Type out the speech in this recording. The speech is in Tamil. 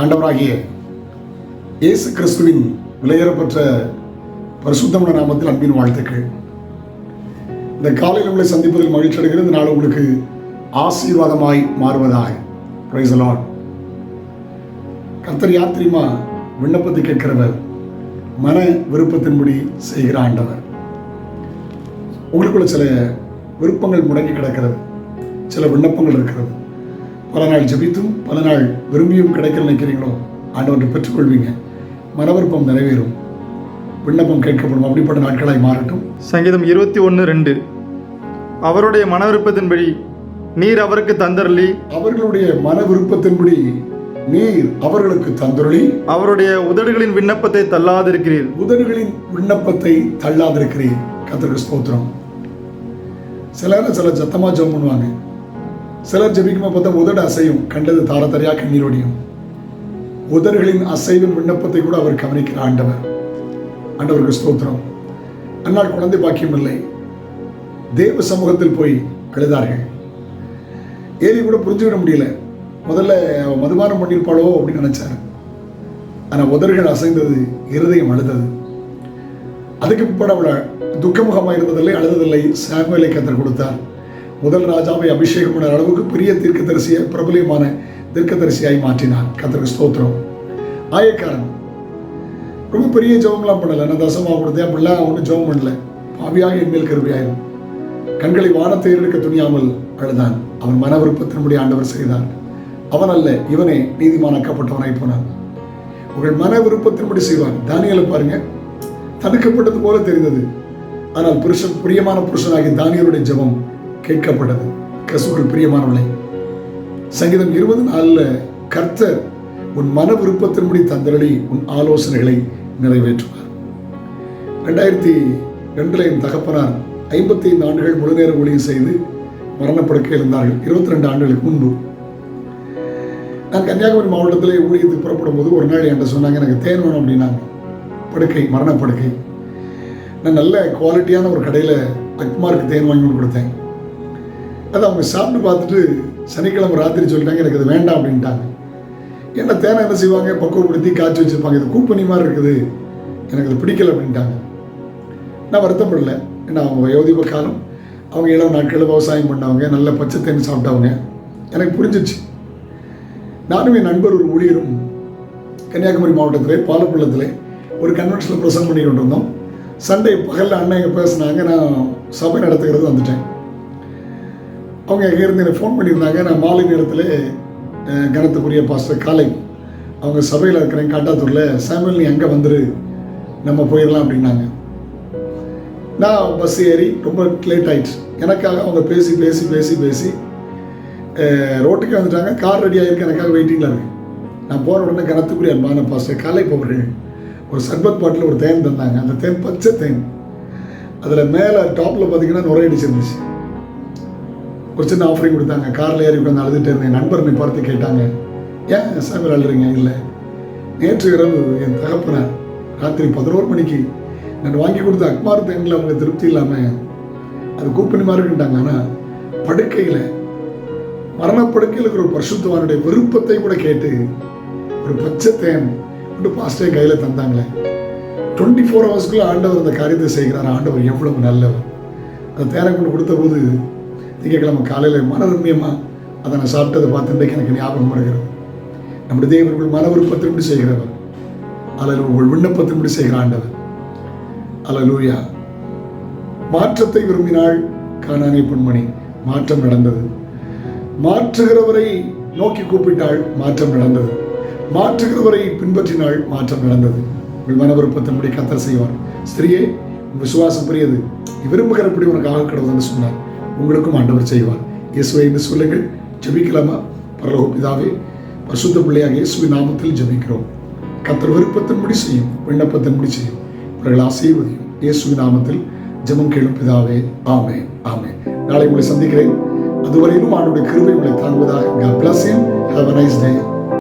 ஆண்டவராகிய இயேசு கிறிஸ்துவின் விலையேறப்பெற்ற பரிசுத்தமான நாமத்தில் அன்பின் வாழ்த்துக்கள். இந்த காலையில் உங்களை சந்திப்பதில் மகிழ்ச்சி அடைகிறது. இந்த நாள் உங்களுக்கு ஆசீர்வாதமாய் மாறுவதாக. பிரைஸ் கர்த்தர் யார் விண்ணப்பத்தை கேட்கிறவர் மன விருப்பத்தின்படி செய்கிற ஆண்டவர். உங்களுக்குள்ள சில விருப்பங்கள் முடங்கி கிடக்கிறது. சில விண்ணப்பங்கள் இருக்கிறது. பல நாள் ஜெபித்தும் பல நாள் விரும்பியும் கிடைக்க நினைக்கிறீங்களோ ஆண்டவற்றை பெற்றுக்கொள்வீங்க. மன விருப்பம் நிறைவேறும். விண்ணப்பம் கேட்கப்படும். அப்படிப்பட்ட நாட்களாய் மாறட்டும். சங்கீதம் இருபத்தி ஒன்று ரெண்டு. அவருடைய மன விருப்பத்தின்படி நீர் அவருக்கு தந்தரளி. அவர்களுடைய மன விருப்பத்தின்படி நீர் அவர்களுக்கு தந்துருளி. அவருடைய உதடுகளின் விண்ணப்பத்தை தள்ளாதிருக்கிறீர். உதடுகளின் விண்ணப்பத்தை தள்ளாதிருக்கிறீர். கத்திரிக்கு ஸ்தோத்திரம். சிலர் சிலர் சத்தமா ஜெபம் பண்ணுவாங்க. சிலர் ஜெபிக்கும்போது பார்த்தா உதடு அசையும். கண்டது தாரதரையா கண்ணீரோடியும் உதர்களின் அசைவின் விண்ணப்பத்தை கூட அவர் கவனிக்கிற ஆண்டவர். ஆண்டவருக்கு ஸ்தோத்திரம். அன்னால் குழந்தை பாக்கியம் இல்லை. தேவ சமூகத்தில் போய் அழுதார்கள் ஏலி கூட புரிஞ்சுக்கிட முடியல. முதல்ல மதுபானம் பண்ணியிருப்பாளோ அப்படின்னு நினைச்சாரு. ஆனா உதர்கள் அசைந்தது இருதயம் அழுதது. அதுக்கு பிற்பாடு அவளை துக்கமுகமாக இருந்ததில்லை அழுததில்லை. சாமுவேலை கத்தர் கொடுத்தார். முதல் ராஜாவை அபிஷேகம் பண்ணுற அளவுக்கு பெரிய தீர்க்கதரிசியை பிரபலியமான தீர்க்கதரிசியாய் மாற்றினார். கத்திரக்கு ஸ்தோத்திரம். ஆயக்காரன் ரொம்ப பெரிய ஜெபம்லாம் பண்ணல. நான் தசமா கொடுத்தேன். அப்படிலாம் ஒன்றும் ஜெபம் பண்ணல. பாவியாக என்மேல் கருவியாயிரும் கண்களை வானத்தை எடுக்க துணியாமல் அழுதான் அவன் மன விருப்பத்தின்படி ஆண்டவர் செய்தான் அவன் அல்ல இவனே நீதிமானாக்கப்பட்டவனாய் போனான். உங்கள் மன விருப்பத்தின்படி செய்வான். தானியலை பாருங்க. தடுக்கப்பட்டது போல தெரிந்தது. ஆனால் புருஷன் பிரியமான புருஷனாகி தானியருடைய ஜெபம் கேட்கப்பட்டது. கசுகள் பிரியமானவளை சங்கீதம் இருபது நாளில் கர்த்தர் உன் மன விருப்பத்தின்படி தந்தரளி உன் ஆலோசனைகளை நிறைவேற்றுவார். ரெண்டாயிரத்தி ரெண்டில் என் தகப்பனார் ஐம்பத்தி ஐந்து ஆண்டுகள் முழுநேர ஊழியம் செய்து மரணப்படுக்கையில் இருந்தார்கள். இருபத்தி ரெண்டு ஆண்டுகளுக்கு முன்பு. நான் கன்னியாகுமரி மாவட்டத்தில் ஊழியத்துக்கு புறப்படும் போது ஒரு நாள் என்கிட்ட சொன்னாங்க எனக்கு தேன் வேணும் அப்படின்னாங்க. படுக்கை மரணப்படுக்கை. நான் நல்ல குவாலிட்டியான ஒரு கடையில் அக்மாருக்கு தேன் வாங்கி கொண்டு கொடுத்தேன். அதை அவங்க சாப்பிட்டு பார்த்துட்டு சனிக்கிழமை ராத்திரி சொல்லிட்டாங்க எனக்கு இது வேண்டாம் அப்படின்ட்டாங்க. என்ன தேனை என்ன செய்வாங்க? பக்குவப்படுத்தி காய்ச்சி வச்சுருப்பாங்க. இது கூப்பணி மாதிரி இருக்குது. எனக்கு அது பிடிக்கல அப்படின்ட்டாங்க. நான் வருத்தப்படல. ஏன்னா அவங்க வயோதிப காலம். அவங்க இளவு நாட்களில் விவசாயம் பண்ணவங்க நல்ல பச்சை தேன் சாப்பிட்டவங்க. எனக்கு புரிஞ்சிச்சு. நானும் என் நண்பர் ஒரு ஊழியரும் கன்னியாகுமரி மாவட்டத்தில் பாலப்பள்ளத்தில் ஒரு கன்வென்ஷனில் ப்ரெசென்ட் பண்ணி கொண்டு இருந்தோம். சண்டே பகலில் அண்ணன் பேசினாங்க. நான் சபை நடத்துகிறது வந்துட்டேன். அவங்க இருந்து எனக்கு ஃபோன் பண்ணியிருந்தாங்க நான் மாலை நேரத்தில் கனத்துக்குரிய பாஸ்டர் காலை அவங்க சபையில் இருக்கிறேன் காட்டாத்தூரில் சாமியல் நீ அங்கே வந்துரு நம்ம போயிடலாம் அப்படின்னாங்க. நான் பஸ் ஏறி ரொம்ப லேட் ஆயிடுச்சு. எனக்காக அவங்க பேசி பேசி பேசி பேசி ரோட்டுக்கு வந்துட்டாங்க. கார் ரெடி ஆகிருக்கு எனக்காக வெயிட்டிங்கில் இருக்கு. நான் போகிற உடனே கனத்துக்குரிய அன்பான பாஸ்டர் காலை போகிறேன் ஒரு சர்பத் பாட்டில் ஒரு தேன் தந்தாங்க. அந்த தேன் பச்சை தேன். அதில் மேலே டாப்பில் பார்த்தீங்கன்னா நுரையடிச்சிருந்துச்சு. ஒரு சின்ன ஆஃபரிங் கொடுத்தாங்க. காரில் ஏறி உட்காந்து அழுதுட்டு இருந்தேன். நண்பர் நீ பார்த்து கேட்டாங்க ஏன் சாமி அழுறீங்க? இல்லை. நேற்று இரவு என் தகப்பனார் ராத்திரி பதினோரு மணிக்கு நான் வாங்கி கொடுத்த அக்மார் தேனில் அவங்க திருப்தி இல்லாமல் அது கூப்பணி மாதிரி ஆனால் படுக்கையில் மரணப்படுக்கையில் இருக்கிற ஒரு பரிசுத்தவானுடைய விருப்பத்தை கூட கேட்டு ஒரு பச்சை தேன் கொண்டு பாஸ்டே கையில் தந்தாங்களே. டுவெண்ட்டி ஃபோர் ஹவர்ஸ்க்குள்ளே ஆண்டவர் அந்த காரியத்தை செய்கிறார். ஆண்டவர் எவ்வளவு நல்லவர். அந்த தேனை கொண்டு கொடுத்த போது திங்கட்கிழமை காலையில் மனரம்யமாக அதை நான் சாப்பிட்டதை பார்த்து இன்றைக்கு எனக்கு ஞாபகம் வருகிறது. நம்முடைய தேவர்கள் மன விருப்பத்தின்படி செய்கிறவர். அல்லது உங்கள் விண்ணப்பத்தின்படி செய்கிற ஆண்டவர். அல்லலூயா. மாற்றத்தை விரும்பினாள் காணானே பொன்மணி மாற்றம் நடந்தது. மாற்றுகிறவரை நோக்கி கூப்பிட்டாள் மாற்றம் நடந்தது. மாற்றுகிறவரை பின்பற்றினால் மாற்றம் நடந்தது. உங்கள் மன விருப்பத்தின்படி கத்தர் செய்வார். ஸ்திரியே உன் விசுவாசம் புரியது. நீ விரும்புகிறபடி உனக்கு ஆக கிடவுதுன்னு சொன்னார். உங்களுக்கும் ஆண்டவர் செய்வார். இயேசுவை என்று சொல்லுங்கள் ஜபிக்கலாமா? பரலோக பிதாவே பசுத்த பிள்ளையாக இயேசுவின் நாமத்தில் ஜபிக்கிறோம். கத்தர் விருப்பத்தின்படி செய்யும் விண்ணப்பத்தின்படி செய்யும் இவர்கள் ஆசீர்வதியும். இயேசுவின் நாமத்தில் ஜெபம் கேளும் பிதாவே ஆமே ஆமே நாளை உங்களை சந்திக்கிறேன். அதுவரையிலும் ஆண்டுடைய கிருபை உங்களை தாங்குவதாக. God bless you. Have a nice day.